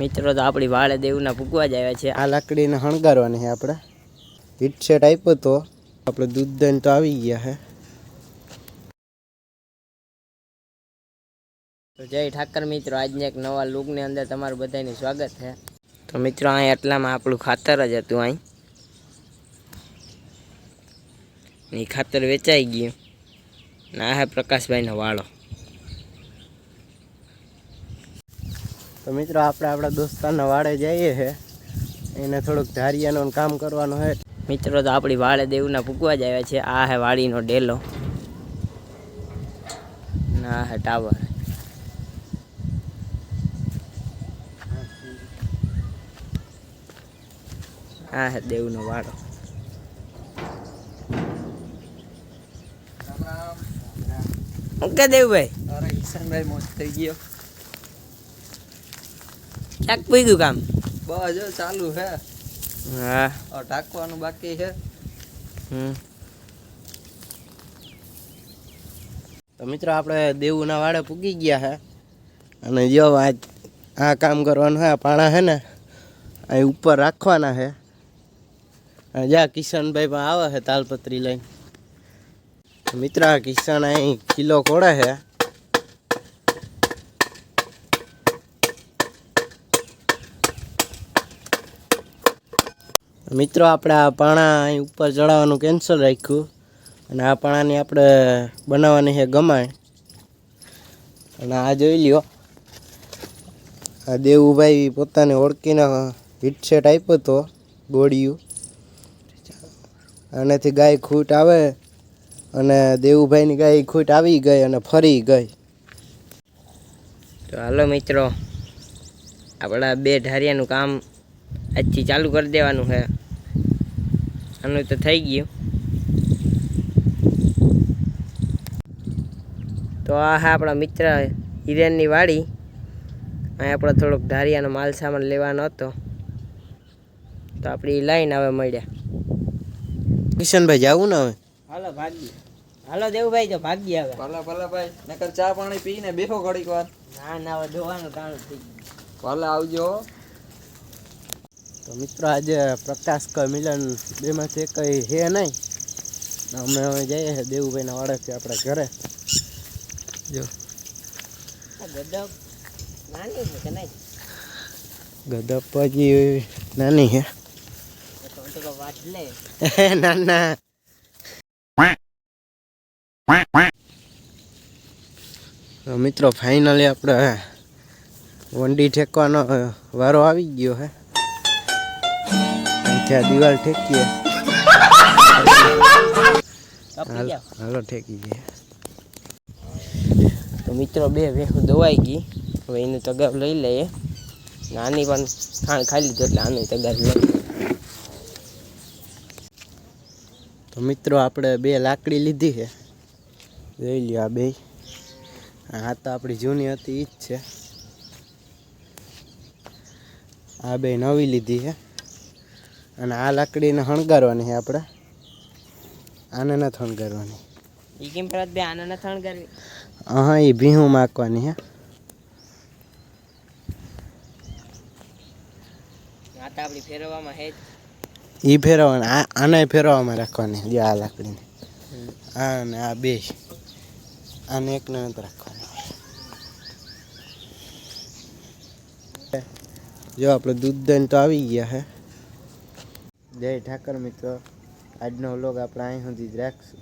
મિત્રો તો આપણી વાળે દેવના ભૂકવા જ આવ્યા છે. આ લાકડીને હણગારવાની છે આપણે. હીટ સેટ આપ્યો તો આપણે દૂધ દઈને તો આવી ગયા છે. તો જય ઠાકર મિત્રો આજના એક નવા લુકની અંદર તમારું બધાનું સ્વાગત છે. તો મિત્રો અહીં એટલામાં આપણું ખાતર જ હતું અહીં. એ ખાતર વેચાઈ ગયું. ને આ હે પ્રકાશભાઈનો વાળો. તો મિત્રો આપણે આપણા દોસ્તારના વાડે જઈએ છે. એને થોડુંક ધારિયાનું કામ કરવાનું છે મિત્રો તો આપણી વાળે દેવના પૂગવા જ આવ્યા છે. આ હે વાડીનો ડેલો. ના હે ટાવર. આ હે દેવનો વાડો. ઓકે દેવભાઈ? અરે ઈશાનભાઈ મોજ થઈ ગયો. ક્યાંક ગયું કામ? બસ જો ચાલુ છે. હા. ઢાંકવાનું બાકી છે. હમ. તો મિત્રો આપણે દેવુના વાડે પૂગી ગયા છે. અને જો આ આ કામ કરવાનું છે પાણા છે ને અહીં ઉપર રાખવાના છે. અને જા કિશનભાઈ પણ આવે છે તાલપત્રી લઈને. મિત્ર કિશન અહીં કિલો કોડે છે. મિત્રો, આપણે આ પાણા અહીં ઉપર ચડાવવાનું કેન્સલ રાખ્યું. અને આ પાણાની આપણે બનાવવાની છે ગમાય અને આ જોઈ લ્યો. આ દેવુભાઈ પોતાને ઓળખીને હિટસેટ આપ્યો હતો ગોળિયું. આનાથી ગાય ખૂટ આવે અને દેવુભાઈની ગાય ખૂટ આવી ગઈ અને ફરી ગઈ. તો હાલો મિત્રો, આપણા બે ઢારિયાનું કામ આજથી ચાલુ કરી દેવાનું છે આનું તો થઈ ગયું. તો આ હા આપણા મિત્ર હિરેનની વાડી. અહીં આપણે થોડોક ધારિયાનો માલ સામાન લેવાનો હતો. તો આપણી લાઈન હવે મળ્યા. કિશનભાઈ જવું ને હવે? હાલો ભાગી હાલો દેવભાઈ તો ભાગી હવે. ભલે ભલે ભાઈ. નકર ચા પાણી પીને બેઠો ઘડીક વાર. ના ના હવે ધોવાનું કાણું થઈ ગયું. ભલે આવજો. તો મિત્રો આજે પ્રકાશ ક મિલન બેમાંથી કંઈ છે નહીં. અમે હવે જઈએ છીએ દેવુભાઈના વાડેથી આપણે ઘરે. જો. આ ગદબ નાની છે કે નહીં? ગદપ હજી નાની હે. તો તો વાત લે. ના ના. તો મિત્રો ફાઇનલી આપણે વંડી ઠેકવાનો વારો આવી ગયો હે. અહીંથી દિવાલ ઠેકીએ. હાલ- ઠેકી ગયા. તો મિત્રો બે ભેહું દવાઈ ગઈ. હવે એનું તગાવ લઈ લઈએ. નાની પણ ખાણ ખાઈ લીધું એટલે આનું તગાવ લઈ તો મિત્રો આપણે બે લાકડી લીધી છે. જોઈ લ્યો આ બે. આ તો આપણી જૂની હતી એ જ છે. આ બે નવી લીધી છે. અને આ લાકડીને હણગારવાની છે આપણે. આને નથી હણગારવાની. એ કેમ પરત બે આને ન હા એ ભીહું માકવાની હે આ તો આપણી ફેરવવામાં હે એ ફેરવવાની આ આને ફેરવવામાં રાખવાની જે આ લાકડીને. આ અને આ બે. આને એકને નથી રાખવાની. જો આપણે દૂધ દઈને તો આવી ગયા છે. જય ઠાકર મિત્રો. આજનો વ્લોગ આપણે અહીં સુધી જ રાખશું.